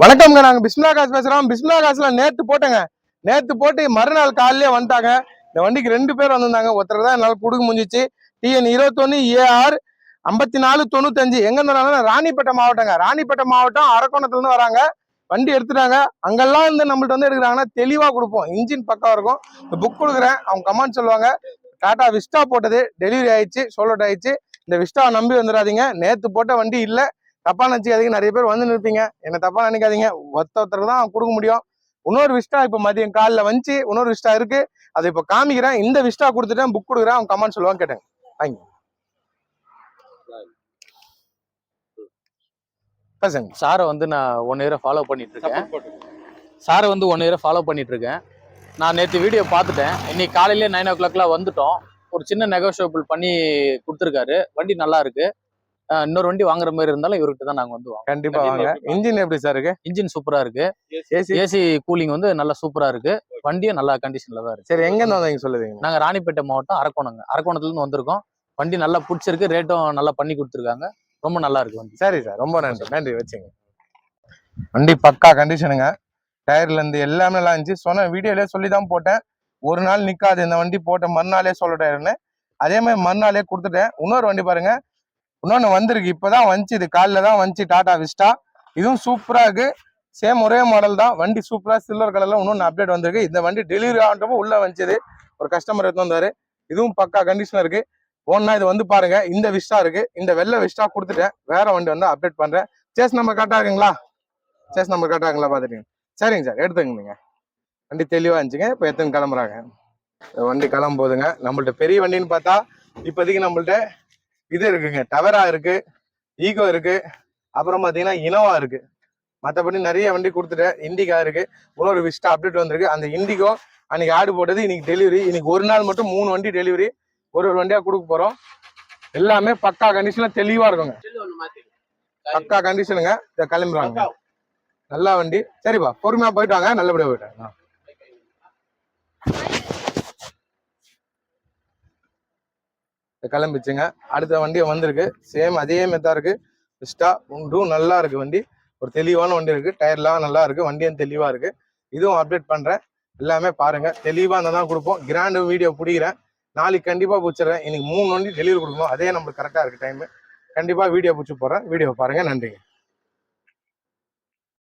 வணக்கம்ங்க நாங்க பிஸ்மிலா காசு பேசுறோம். பிஸ்மிலா காசுல நேத்து போட்டேங்க. நேத்து போட்டு மறுநாள் காலையிலே வந்துட்டாங்க. இந்த வண்டிக்கு ரெண்டு பேர் வந்திருந்தாங்க. ஒருத்தர் தான் என்னால கொடுக்க முடிஞ்சிச்சு. டிஎன் இருபத்தொன்னு ஏஆர் ஐம்பத்தி நாலு தொண்ணூத்தஞ்சு. எங்க இருந்தாலும் வராங்கன்னா ராணிப்பேட்டை மாவட்டங்க. ராணிப்பேட்டை மாவட்டம் அரக்கோணத்துல இருந்து வராங்க. வண்டி எடுத்துட்டாங்க. அங்கெல்லாம் இருந்து நம்மள்ட்ட வந்து எடுக்கிறாங்கன்னா தெளிவா கொடுப்போம். இன்ஜின் பக்கம் இருக்கும். இந்த புக் கொடுக்குறேன். அவங்க கமெண்ட் சொல்லுவாங்க. டாடா விஸ்டா போட்டது. டெலிவரி ஆயிடுச்சு. சோலோட் ஆயிடுச்சு. இந்த விஸ்டாவை நம்பி வந்துடாதீங்க. நேத்து போட்ட வண்டி இல்லை. தப்பா நினைச்சுக்காதீங்க. நிறைய பேர் வந்து நிற்பீங்க என்ன தப்பா நினைக்காதீங்க. ஒருத்த ஒருத்தருக்கு தான் கொடுக்க முடியும். இன்னொரு விஸ்டா இப்ப மதியம் காலைல வந்துச்சு. இன்னொரு விஸ்டா இருக்கு. அதை இப்ப காமிக்கிறேன். இந்த விஸ்டா கொடுத்துட்டேன். புக் கொடுக்குறேன். அவங்க கமெண்ட் சொல்லுவாங்க கேட்டேன். வாங்க. பேசுங்க. சாரை வந்து நான் ஒன் இயரை ஃபாலோ பண்ணிட்டு இருக்கேன் சாரை வந்து ஒன் இயரை ஃபாலோ பண்ணிட்டு இருக்கேன் நான் நேற்று வீடியோ பார்த்துட்டேன். இன்னைக்கு காலையிலே நைன் ஓ கிளாக்லாம் வந்துட்டோம். ஒரு சின்ன நெகோஷியபிள் பண்ணி கொடுத்துருக்காரு. வண்டி நல்லா இருக்கு. இன்னொரு வண்டி வாங்குற மாதிரி இருந்தாலும் இவர்கிட்ட தான் நாங்கள் வந்து கண்டிப்பா வாங்க. இன்ஜின் எப்படி சார் இருக்கு? இன்ஜின் சூப்பரா இருக்கு. ஏசி? ஏசி? கூலிங் வந்து நல்லா சூப்பரா இருக்கு. வண்டியும் நல்ல கண்டிஷன்ல தான் இருக்கு. சரி எங்க இருந்து வந்தீங்க சொல்லுவீங்க நாங்க ராணிப்பேட்டை மாவட்டம் அரக்கோணங்க. அரக்கோணத்துல இருந்து வந்திருக்கோம். வண்டி நல்லா பிடிச்சிருக்கு. ரேட்டும் நல்லா பண்ணி கொடுத்துருக்காங்க. ரொம்ப நல்லா இருக்கு வண்டி. சரி சார் ரொம்ப நன்றி. நன்றி வச்சுங்க. வண்டி பக்கா கண்டிஷனுங்க டயர்ல இருந்து எல்லாமே நல்லா இருந்துச்சு. சொன்ன வீடியோலயே சொல்லி தான் போட்டேன். ஒரு நாள் நிக்காது. இந்த வண்டி போட்ட மறுநாளே சொல்ல டயர்னு அதே மாதிரி மறுநாளே கொடுத்துட்டேன். இன்னொரு வண்டி பாருங்க. இன்னொன்னு வந்திருக்கு. இப்பதான் வந்துச்சு. இது காலைல தான் வந்துச்சு. டாடா விஸ்டா. இதுவும் சூப்பராக இருக்கு. சேம் ஒரே மாடல் தான். வண்டி சூப்பராக சில்வர் கலரில் இன்னொன்று அப்டேட் வந்திருக்கு. இந்த வண்டி டெலிவரி ஆகட்டப்போ உள்ளே வந்துச்சு. ஒரு கஸ்டமர் எடுத்து வந்தார். இதுவும் பக்கா கண்டிஷனாக இருக்குது ஒன்னா இது வந்து பாருங்க. இந்த விஸ்டா இருக்கு. இந்த வெள்ளை விஸ்டா கொடுத்துட்டேன். வேற வண்டி வந்து அப்டேட் பண்றேன். சேஸ் நம்பர் கரெக்டா இருக்குங்களா? சேஸ் நம்பர் கரெக்டா இருக்குங்களா பாத்துட்டீங்க சரிங்க சார். எடுத்துங்க நீங்க. வண்டி தெளிவா இருந்துச்சுங்க. இப்போ எத்தனை கிளம்புறாங்க. வண்டி கிளம்பும் போதுங்க நம்மள்ட்ட பெரிய வண்டின்னு பார்த்தா இப்போதைக்கு நம்மள்ட்ட இது இருக்குங்க. டவரா இருக்கு ஈகோ இருக்கு அப்புறம் பாத்தீங்கன்னா இனோவா இருக்கு. மற்றபடி நிறைய வண்டி கொடுத்துட்டேன். இண்டிகா இருக்கு. இன்னொரு விஸ்டா அப்டேட் வந்திருக்கு. அந்த இண்டிகோ அன்னைக்கு ஆடு போட்டது இன்னைக்கு டெலிவரி இன்னைக்கு ஒரு நாள் மட்டும் மூணு வண்டி டெலிவரி ஒரு ஒரு வண்டியா கொடுக்க போறோம். எல்லாமே பக்கா கண்டிஷன்ல தெளிவா இருக்குங்க. பக்கா கண்டிஷனுங்க இதை கிளம்புறாங்க நல்லா வண்டி. சரிப்பா பொறுமையா போயிட்டு வாங்க. நல்லபடியா போயிட்டாங்க கிளம்பிச்சுங்க. அடுத்த வண்டி வந்திருக்கு. சேம் அதே மெத்தா இருக்கு. பெஸ்ட்டாக உண்டும் நல்லா இருக்கு வண்டி. ஒரு தெளிவான வண்டி இருக்கு. டயர்லாம் நல்லா இருக்கு. வண்டியும் தெளிவா இருக்கு. இதுவும் அப்டேட் பண்றேன். எல்லாமே பாருங்க. தெளிவா இருந்தால் தான் கொடுப்போம். கிராண்டு வீடியோ பிடிக்கிறேன். நாளைக்கு கண்டிப்பா பிடிச்சிடுறேன். இன்னைக்கு மூணு வண்டி டெலிவரி கொடுக்கணும். அதே நம்மளுக்கு கரெக்டா இருக்கு டைம் கண்டிப்பா வீடியோ பிடிச்சி போடுறேன். வீடியோ பாருங்க. நன்றிங்க.